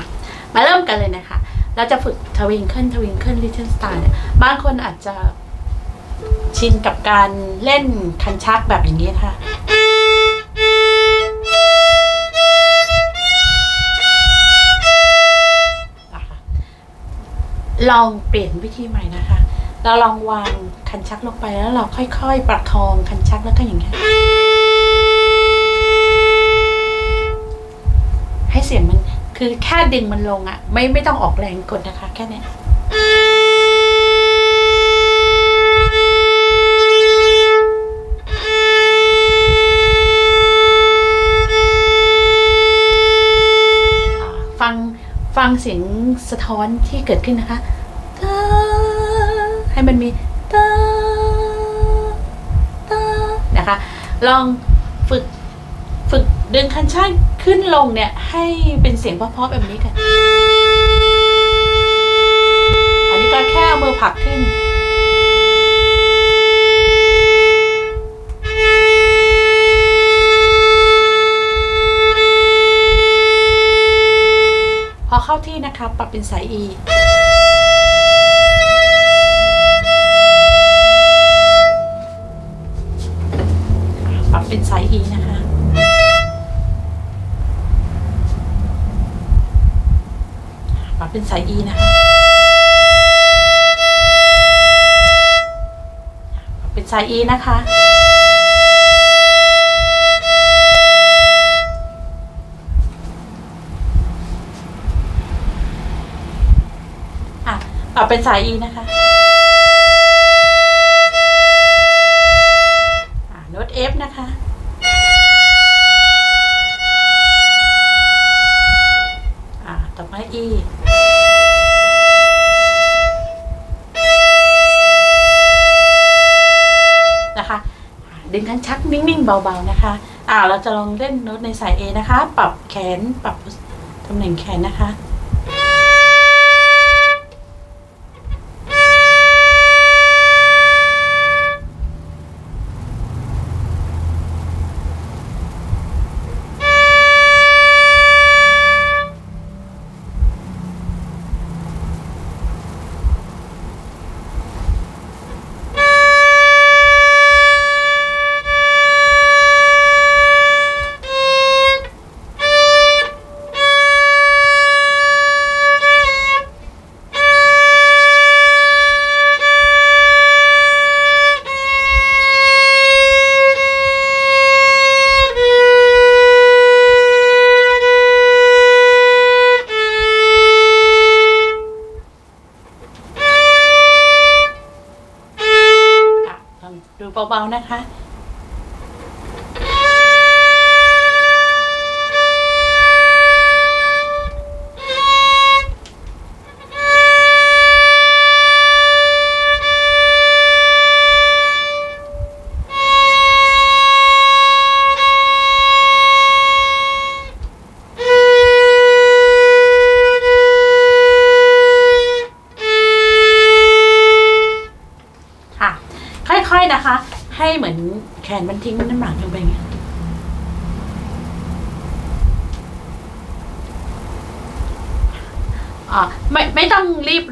ะมาเริ่มกันเลยนะคะ เราจะฝึกทวิงเคิลทวิงเคิลลิทเทิลสตาร์เนี่ยบางคนอาจจะชินกับการเล่นคันชักแบบอย่างนี้คะนะลองเปลี่ยนวิธีใหม่นะคะ เราลองวางคันชักลงไปแล้วเราค่อยๆ ประคองคันชักแล้วก็อย่างนี้ให้เสียงมัน คือแค่ดึงมันลงอะไม่ไม่ต้องออกแรงกดนะคะ แค่เนี้ยฟังฟังเสียงสะท้อนที่เกิดขึ้นนะคะ ให้มันมีตาตานะคะ ลองฝึกฝึกดึงคันช่างขึ้นลงเนี่ย ให้เป็นเสียงเพราะๆแบบนี้กัน อันนี้ก็แค่เอามือผลักขึ้น พอเข้าที่นะคะปรับเป็นสาย E เป็นสายอีนะคะ เป็นสายอีนะคะอะปรับเป็นสายอีนะคะ เบาๆนะคะ อ่าเราจะลองเล่นโน้ตในสาย A นะคะ ปรับแขนปรับตำแหน่งแขนนะคะอะ เบาๆนะคะค่ะ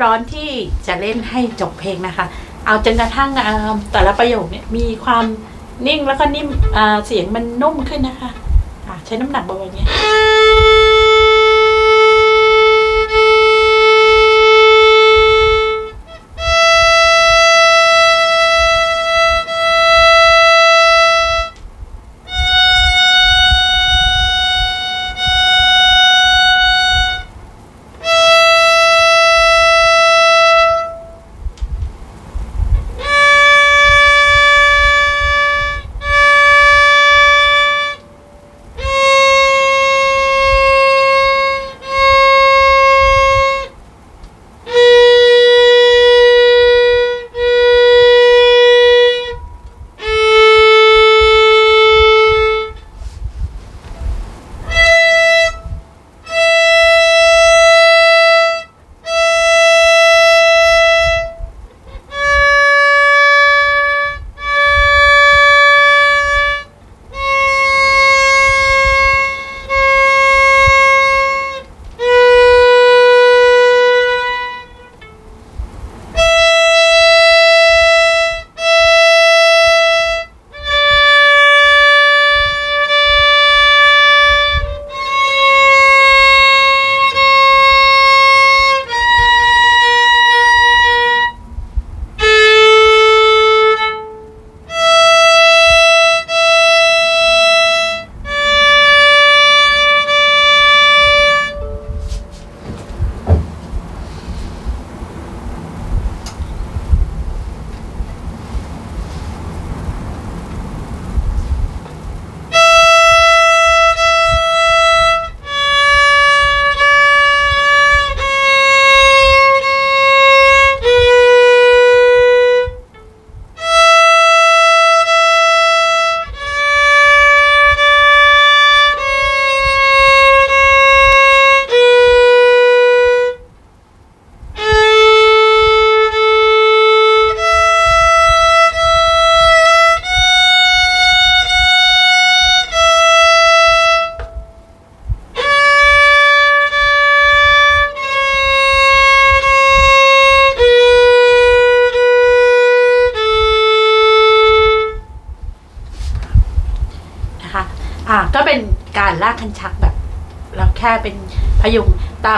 ร้อนที่จะเล่นให้จบเพลงนะคะ เอาจนกระทั่งแต่ละประโยคเนี่ยมีความนิ่งแล้วก็นิ่มเสียงมันนุ่มขึ้นนะคะ ใช้น้ำหนักเบาๆอย่างเงี้ย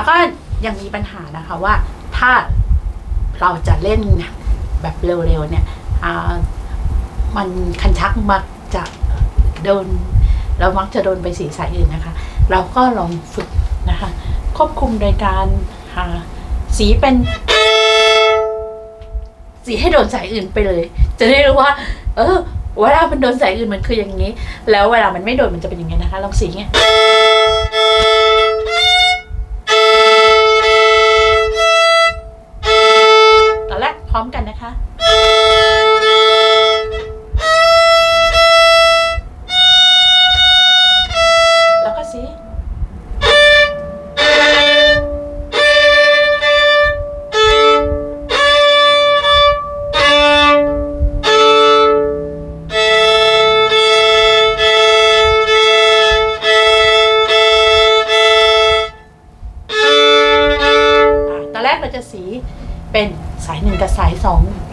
ก็ยังมีปัญหานะคะว่าถ้าเราจะเล่นแบบเร็วๆเนี่ยอ่ามันคันชักมักจะโดน เรามักจะโดนไปสีสายอื่นนะคะ เราก็ลองฝึกนะคะ ควบคุมโดยการหาสีเป็น สีให้โดนสายอื่นไปเลย จะได้รู้ว่า เออเวลามันโดนสายอื่นมันคืออย่างนี้ แล้วเวลามันไม่โดนมันจะเป็นอย่างนี้นะคะ ลองสีเงี้ย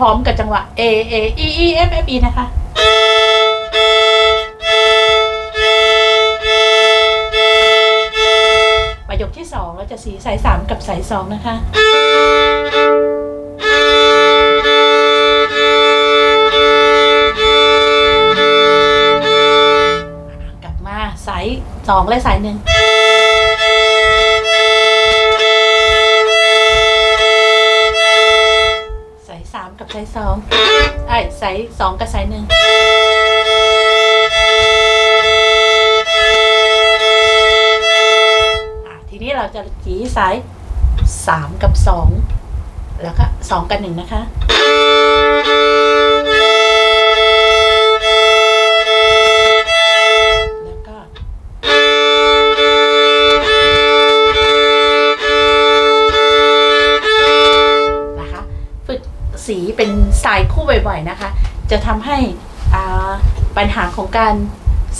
ร้อมกับจังหวะ A A E E F F E นะคะ ประโยคที่สองเราจะสีสายสามกับสายสองนะคะกลับมาสายสองและสายหนึ่ง สายสองไอ้สายสองกับสายหนึ่งทีนี้เราจะจีสายสามกับสองแล้วก็สองกับหนึ่งนะคะ สีเป็นสายคู่บ่อยๆนะคะ จะทำให้อาปัญหาของการ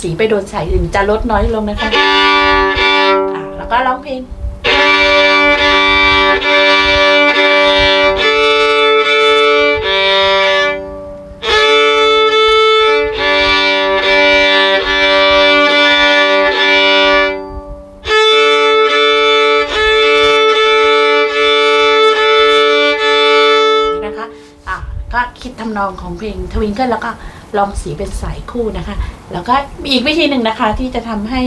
สีไปโดนสายอื่นจะลดน้อยลงนะคะ แล้วก็ร้องเพลง นองของเพลงทวิงเกิลแล้วก็ลองสีเป็นสายคู่นะคะ แล้วก็มีอีกวิธีหนึ่งนะคะที่จะทำให้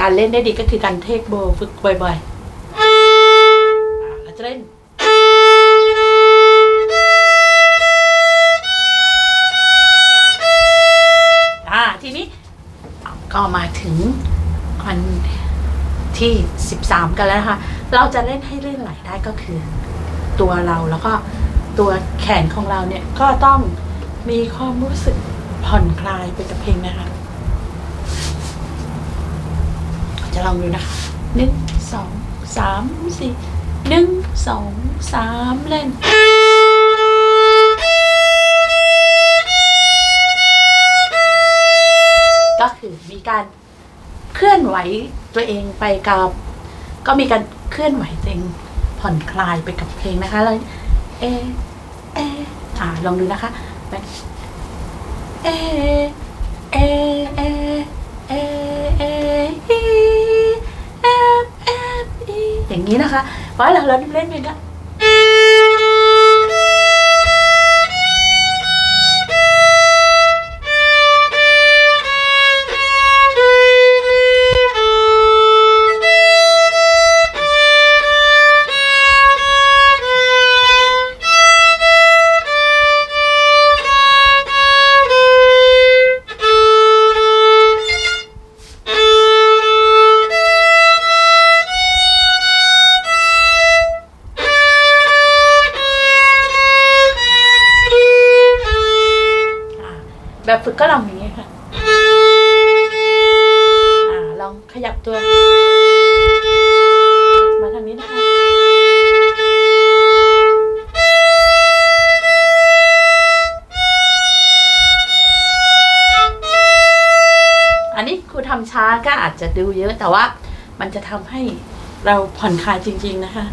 การเล่นได้ดีก็คือการเทคโบฝึกบ่อยๆเราจะเล่นทีนี้ก็มาถึงวันที่ 13 กันแล้วนะคะ เราจะเล่นให้เล่นไหลได้ก็คือตัวเราแล้วก็ ตัวแขนของเราเนี่ยก็ต้องมีความรู้สึกผ่อนคลายไปกับเพลงนะคะจะลองดูนะคะหนึ่งสองสามสี่หนึ่งสองสามเล่นก็คือมีการเคลื่อนไหวตัวเองไปกับ ก็มีการเคลื่อนไหวตัวเองผ่อนคลายไปกับเพลงนะคะแล้ว เอเออ่าลองดูนะคะเอเอเอเอเอเออีเอเออีอย่างนี้นะคะเพราะเราเราเล่นเพลงึกก็ลองอย่างนี้ค่ะอ่าลองขยับตัว มาทางนี้นะคะอันนี้ครูทำช้าก็อาจจะดูเยอะแต่ว่ามันจะทำให้เราผ่อนคลายจริง ๆ นะคะ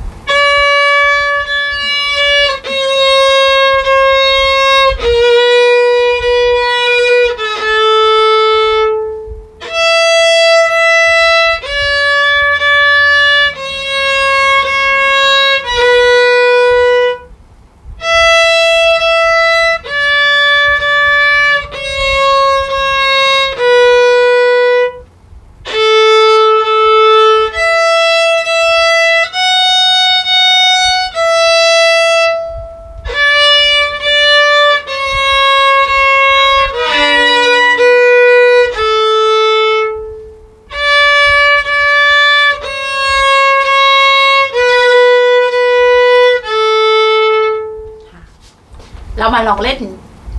มาลองเล่น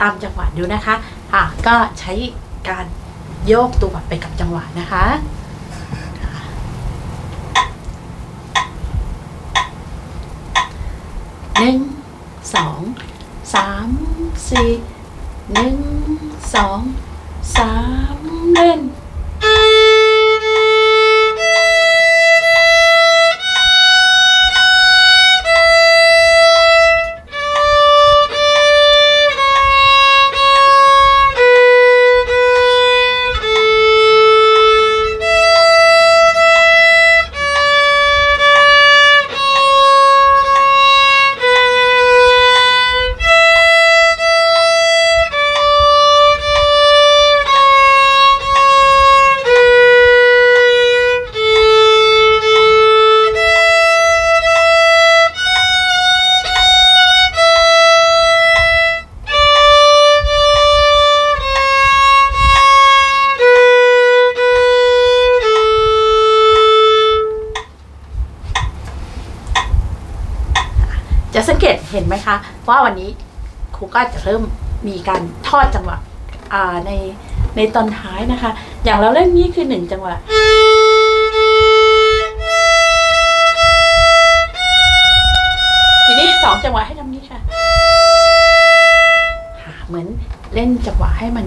ตามจังหวะดูนะคะอะก็ใช้การโยกตัวไปกับจังหวะนะคะหนึ่งสองสามสี่หนึ่งสองสามเล่น จะสังเกตเห็นไหมคะว่าวันนี้ครูก็จะเริ่มมีการทอดจังหวะในในตอนท้ายนะคะ อย่างเราเล่นนี้คือหนึ่งจังหวะทีนี้สองจังหวะให้ทำนี้ค่ะค่ะเหมือนเล่นจังหวะให้มัน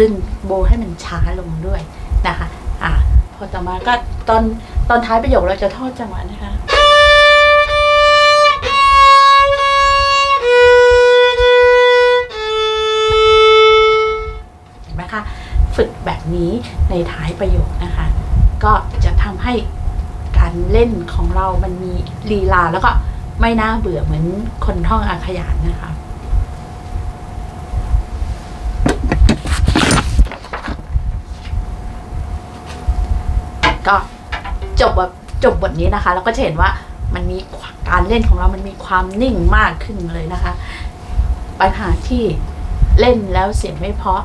ดึงโบให้มันช้าลงด้วยนะคะ อ่าพอต่อมาก็ตอนตอนท้ายประโยคเราจะทอดจังหวะนะคะ ในท้ายประโยคนะคะ ก็จะทำให้การเล่นของเรามันมีลีลาแล้วก็ไม่น่าเบื่อเหมือนคนท่องอาขยานนะคะก็จบแบทจบบทนี้นะคะเราก็จะเห็นว่ามันมีการเล่นของเรามันมีความนิ่งมากขึ้นเลยนะคะ ปัญหาที่เล่นแล้วเสียงไม่เพราะ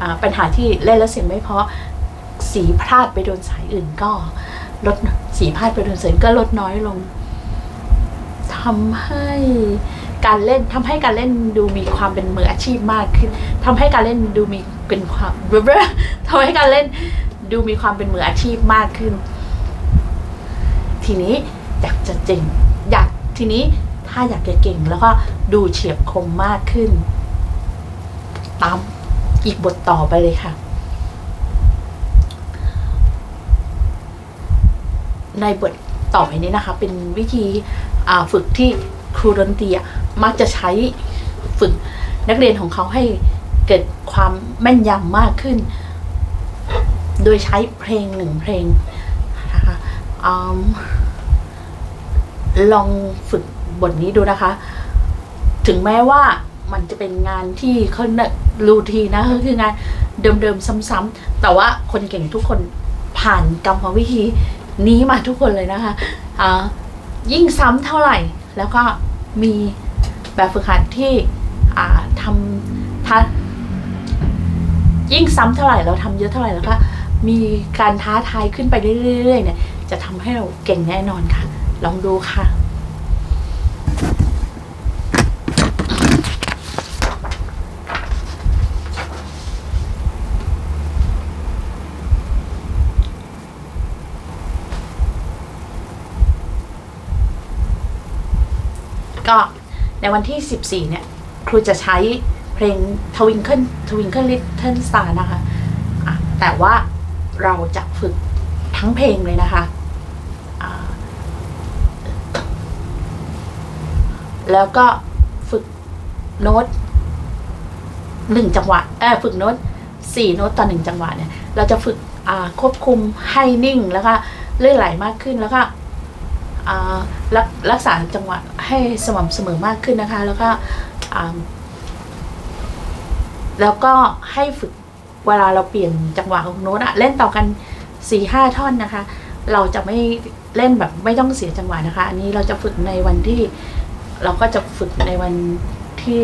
อ่าปัญหาที่เล่นแล้วเสียงไม่เพราะ สีพลาดไปโดนสายอื่นก็ลดสีพลาดไปโดนสายอื่นก็ลดน้อยลงทำให้การเล่นทำให้การเล่นดูมีความเป็นมืออาชีพมากขึ้นทำให้การเล่นดูมีเป็นความทำให้การเล่นดูมีความเป็นมืออาชีพมากขึ้น ทีนี้อยากจะเจ๋งอยากทีนี้ถ้าอยากจะเก่งแล้วก็ดูเฉียบคมมากขึ้น ตามอีกบทต่อไปเลยค่ะ ในบทต่อไปนี้นะคะ เป็นวิธีฝึกที่ครูดนตรีมักจะใช้ฝึกนักเรียนของเขาให้เกิดความแม่นยำมากขึ้น โดยใช้เพลงหนึ่งเพลงนะคะอลองฝึกบทนี้ดูนะคะ ถึงแม้ว่ามันจะเป็นงานที่เขารูทีนนะก็คืองานเดิมๆซ้ำๆแต่ว่าคนเก่งทุกคนผ่านกรรมวิธี นี้มาทุกคนเลยนะคะอ่ายิ่งซ้ำเท่าไหร่ แล้วก็มีแบบฝึกหัดที่อ่าทำท้ายิ่งซ้ำเท่าไหร่เราทำเยอะเท่าไหร่แล้วก็มีการท้าทายขึ้นไปเรื่อยๆเนี่ยจะทำให้เราเก่งแน่นอนค่ะ ลองดูค่ะ ก็ในวันที่ 14 เนี่ย ครูจะใช้เพลง Twinkle Twinkle Little Star นะคะะแต่ว่าเราจะฝึกทั้งเพลงเลยนะคะ แล้วก็ฝึกโน้ตหนึ่งจังหวะเออฝึกโน้ตสี่โน้ตต่อหนึ่งจังหวะเนี่ย เราจะฝึกควบคุมให้นิ่งแล้วก็เลื่อยไหลมากขึ้นแล้วก็ รักรักษาจังหวะให้สม่ำเสมอมากขึ้นนะคะ แล้วก็แล้วก็ให้ฝึกเวลาเราเปลี่ยนจังหวะของโน้ตอะเล่นต่อกันสี่ห้าท่อนนะคะ เราจะไม่เล่นแบบไม่ต้องเสียจังหวะนะคะ อันนี้เราจะฝึกในวันที่ เราก็จะฝึกในวันที่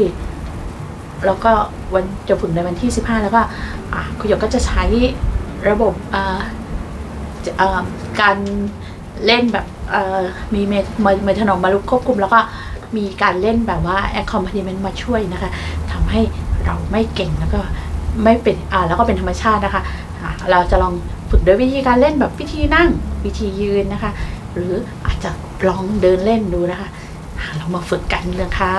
แล้วก็วันจะฝึกในวันที่สิบห้าแล้วก็คุณหยกก็จะใช้ระบบอ่าจะการ เล่นแบบเอ่อมีเมย์เมทานอมมาลุกควบคุม แล้วก็มีการเล่นแบบว่าแอคคอมพานีเมนต์มาช่วยนะคะทำให้เราไม่เก่งแล้วก็ไม่เป็นอ่าแล้วก็เป็นธรรมชาตินะคะอ่าเราจะลองฝึกด้วยวิธีการเล่นแบบวิธีนั่งวิธียืนนะคะ หรืออาจจะลองเดินเล่นดูนะคะอ่าเรามาฝึกกันนะคะ